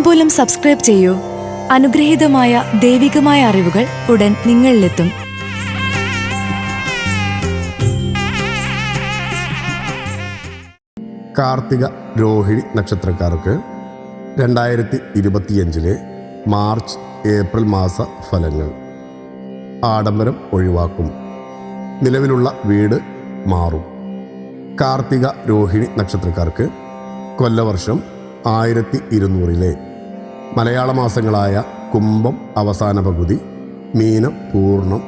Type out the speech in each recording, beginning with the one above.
താമ്പൂലം subscribe ചെയ്യൂ. അനുഗ്രഹീതമായ ദൈവികമായ അറിവുകൾ ഉടൻ നിങ്ങളിലെത്തും. കാർത്തിക രോഹിണി നക്ഷത്രക്കാർക്ക് രണ്ടായിരത്തി ഇരുപത്തിയഞ്ചിലെ മാർച്ച് ഏപ്രിൽ മാസ ഫലങ്ങൾ. ആഡംബരം ഒഴിവാക്കും. നിലവിലുള്ള വീട് മാറും. കാർത്തിക രോഹിണി നക്ഷത്രക്കാർക്ക് കൊല്ലവർഷം ആയിരത്തി ഇരുന്നൂറിലെ മലയാള മാസങ്ങളായ കുംഭം അവസാന പകുതി മീനം പൂർണം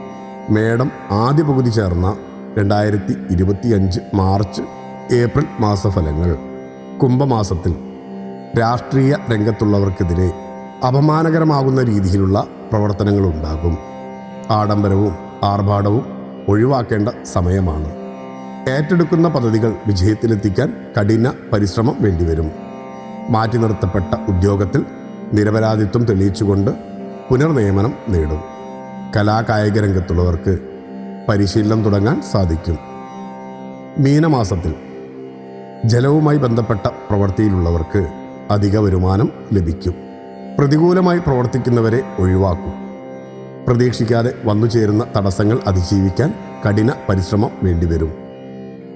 മേടം ആദ്യ പകുതി ചേർന്ന രണ്ടായിരത്തി ഇരുപത്തിയഞ്ച് മാർച്ച് ഏപ്രിൽ മാസഫലങ്ങൾ. കുംഭമാസത്തിൽ രാഷ്ട്രീയ രംഗത്തുള്ളവർക്കെതിരെ അപമാനകരമാകുന്ന രീതിയിലുള്ള പ്രവർത്തനങ്ങളുണ്ടാകും. ആഡംബരവും ആർഭാടവും ഒഴിവാക്കേണ്ട സമയമാണ്. ഏറ്റെടുക്കുന്ന പദ്ധതികൾ വിജയത്തിലെത്തിക്കാൻ കഠിന പരിശ്രമം വേണ്ടിവരും. മാറ്റി നിർത്തപ്പെട്ട ഉദ്യോഗത്തിൽ നിരപരാധിത്വം തെളിയിച്ചുകൊണ്ട് പുനർനിയമനം നേടും. കലാകായിക രംഗത്തുള്ളവർക്ക് പരിശീലനം തുടങ്ങാൻ സാധിക്കും. മീനമാസത്തിൽ ജലവുമായി ബന്ധപ്പെട്ട പ്രവൃത്തിയിലുള്ളവർക്ക് അധിക വരുമാനം ലഭിക്കും. പ്രതികൂലമായി പ്രവർത്തിക്കുന്നവരെ ഒഴിവാക്കും. പ്രതീക്ഷിക്കാതെ വന്നു ചേരുന്ന തടസ്സങ്ങൾ അതിജീവിക്കാൻ കഠിന പരിശ്രമം വേണ്ടിവരും.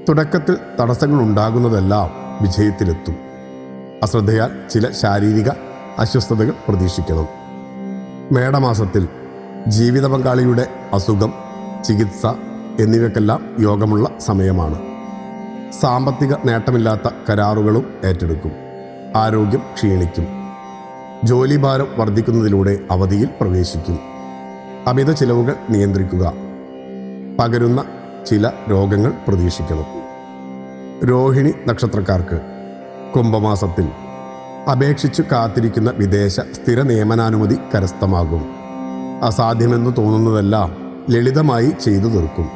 തുടക്കത്തിൽ തടസ്സങ്ങൾ ഉണ്ടാകുന്നതെല്ലാം വിജയത്തിലെത്തും. അശ്രദ്ധയാൽ ചില ശാരീരിക അസ്വസ്ഥതകൾ പ്രതീക്ഷിക്കണം. മേടമാസത്തിൽ ജീവിത പങ്കാളിയുടെ അസുഖം ചികിത്സ എന്നിവയ്ക്കെല്ലാം യോഗമുള്ള സമയമാണ്. സാമ്പത്തിക നേട്ടമില്ലാത്ത കരാറുകളും ഏറ്റെടുക്കും. ആരോഗ്യം ക്ഷീണിക്കും. ജോലിഭാരം വർദ്ധിക്കുന്നതിലൂടെ അവധിയിൽ പ്രവേശിക്കും. അമിത ചിലവുകൾ നിയന്ത്രിക്കുക. പകരുന്ന ചില രോഗങ്ങൾ പ്രതീക്ഷിക്കണം. രോഹിണി നക്ഷത്രക്കാർക്ക് കുംഭമാസത്തിൽ അപേക്ഷിച്ചു കാത്തിരിക്കുന്ന വിദേശ സ്ഥിര നിയമനാനുമതി കരസ്ഥമാകും. അസാധ്യമെന്ന് തോന്നുന്നതെല്ലാം ലളിതമായി ചെയ്തു തീർക്കും.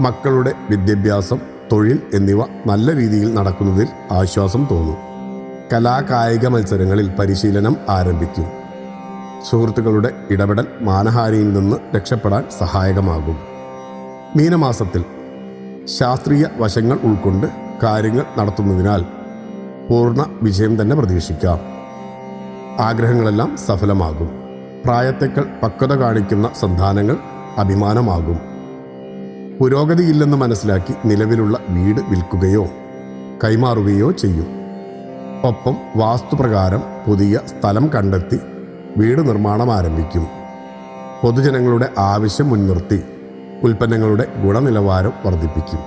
മക്കളുടെ വിദ്യാഭ്യാസം തൊഴിൽ എന്നിവ നല്ല രീതിയിൽ നടക്കുന്നതിൽ ആശ്വാസം തോന്നും. കലാകായിക മത്സരങ്ങളിൽ പരിശീലനം ആരംഭിക്കും. സുഹൃത്തുക്കളുടെ ഇടപെടൽ മാനഹാനിയിൽ നിന്ന് രക്ഷപ്പെടാൻ സഹായകമാകും. മീനമാസത്തിൽ ശാസ്ത്രീയ വശങ്ങൾ ഉൾക്കൊണ്ട് കാര്യങ്ങൾ നടത്തുന്നതിനാൽ പൂർണ വിജയം തന്നെ പ്രതീക്ഷിക്കാം. ആഗ്രഹങ്ങളെല്ലാം സഫലമാകും. പ്രായത്തേക്കൾ പക്വത കാണിക്കുന്ന സന്താനങ്ങൾ അഭിമാനമാകും. പുരോഗതിയില്ലെന്ന് മനസ്സിലാക്കി നിലവിലുള്ള വീട് വിൽക്കുകയോ കൈമാറുകയോ ചെയ്യും. ഒപ്പം വാസ്തുപ്രകാരം പുതിയ സ്ഥലം കണ്ടെത്തി വീട് നിർമ്മാണം ആരംഭിക്കും. പൊതുജനങ്ങളുടെ ആവശ്യം മുൻനിർത്തി ഉൽപ്പന്നങ്ങളുടെ ഗുണനിലവാരം വർദ്ധിപ്പിക്കും.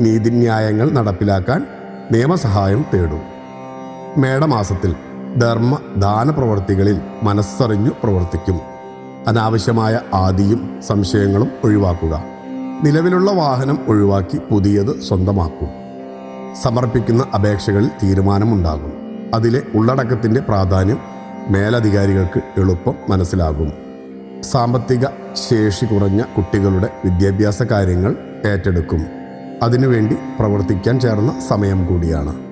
നീതിന്യായങ്ങൾ നടപ്പിലാക്കാൻ നിയമസഹായം തേടും. മേടമാസത്തിൽ ധർമ്മ ദാന പ്രവർത്തികളിൽ മനസ്സറിഞ്ഞു പ്രവർത്തിക്കും. അനാവശ്യമായ ആദിയും സംശയങ്ങളും ഒഴിവാക്കുക. നിലവിലുള്ള വാഹനം ഒഴിവാക്കി പുതിയത് സ്വന്തമാക്കും. സമർപ്പിക്കുന്ന അപേക്ഷകളിൽ തീരുമാനമുണ്ടാകും. അതിലെ ഉള്ളടക്കത്തിന്റെ പ്രാധാന്യം മേലധികാരികൾക്ക് എളുപ്പം മനസ്സിലാകും. സാമ്പത്തിക ശേഷി കുറഞ്ഞ കുട്ടികളുടെ വിദ്യാഭ്യാസ കാര്യങ്ങൾ ഏറ്റെടുക്കും. അതിനുവേണ്ടി പ്രവർത്തിക്കാൻ ചേർന്ന സമയം കൂടിയാണ്.